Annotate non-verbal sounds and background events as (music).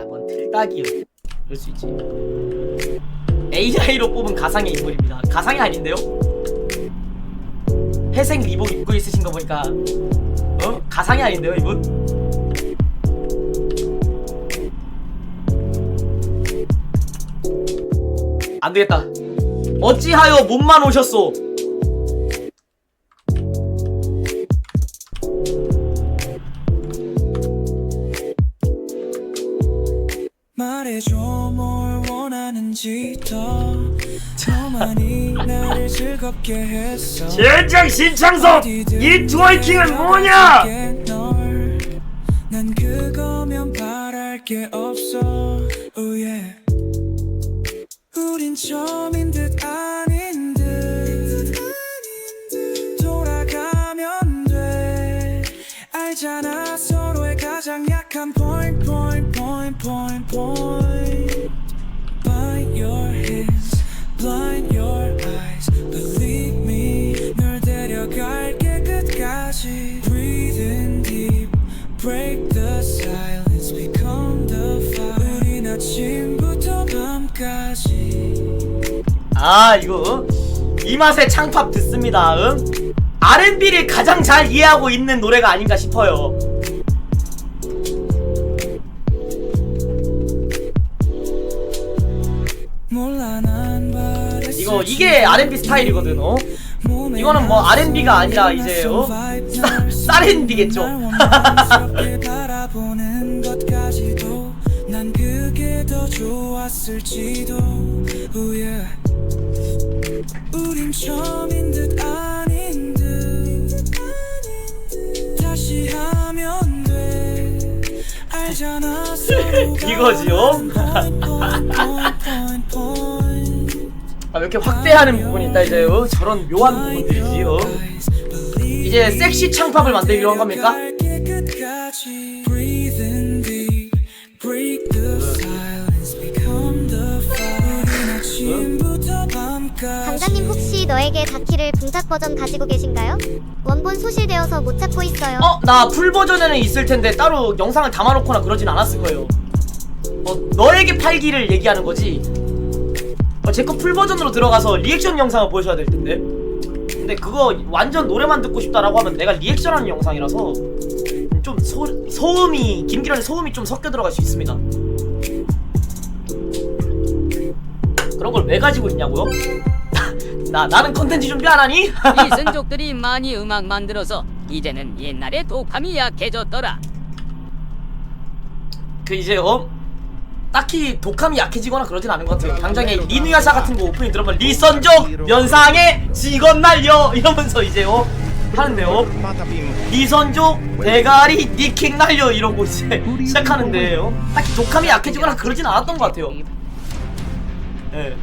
아뭔 틀딱이요 그럴 수 있지 AI로 뽑은 가상의 인물입니다 가상이 아닌데요? 회색 리복 입고 있으신 거 보니까 어? 가상이 아닌데요 이분? 안 되겠다. 어찌하여 몸만 오셨소? 말해줘 뭘 원하는지 더, 더 많이 나를 즐겁게 했어. 젠장 신창섭! 이 트월킹은 뭐냐? 널, 난 그거면 바랄 게 없어. Oh yeah. 우린 처음인 듯. 아닌 듯. 돌아가면 돼. 알잖아 약한 point point point point point Bind your hands, blind your eyes Believe me 널 데려갈게 끝까지 Breathe in deep, break the silence Become the fire 우린 아침부터 밤까지 아 이거 이 맛에 창팝 듣습니다. 응? R&B를 가장 잘 이해하고 있는 노래가 아닌가 싶어요. 이거 이게 R&B 스타일이거든. 어? 이거는 뭐 R&B가 아니라 이제 어? 쌀- 쌀&B겠죠. 쌀&B겠죠. 바라보는 것까지도 난 그게 더 좋았을지도 yeah. 우린 처음인 듯 아닌 듯 다시 하면 돼 알잖아 이거지요? 아, 이렇게 확대하는 부분이 있다 이제 어? 저런 묘한 부분들이지요. 이제 섹시 창팝을 만들기로 한 겁니까? 강자님 혹시 너에게 다키를 동작 버전 가지고 계신가요? 원본 소실되어서 못 찾고 있어요. 어? 나 풀 버전에는 있을 텐데 따로 영상을 담아놓거나 그러진 않았을 거예요. 어, 너에게 팔기를 얘기하는 거지. 어, 제거 풀 버전으로 들어가서 리액션 영상을 보여줘야 될 텐데. 근데 그거 완전 노래만 듣고 싶다라고 하면 내가 리액션하는 영상이라서 좀 소, 소음이 김기련의 소음이 좀 섞여 들어갈 수 있습니다. 그런 걸 왜 가지고 있냐고요? (laughs) 나 나는 컨텐츠 준비 안 하니? 이승족들이 (laughs) 많이 음악 만들어서 이제는 옛날에 독함이 약해졌더라. 그 이제 어 딱히 독함이 약해지거나 그러진 않은 것 같아요. 당장에 리누야샤 같은 거 오프닝 들어보면 리선족 면상에 직원 날려 이러면서 이제 어 하는데요. 리선족 대가리 니킥 날려 이러고 이제 (laughs) 시작하는데요. 딱히 독함이 약해지거나 그러진 않았던 것 같아요. 예.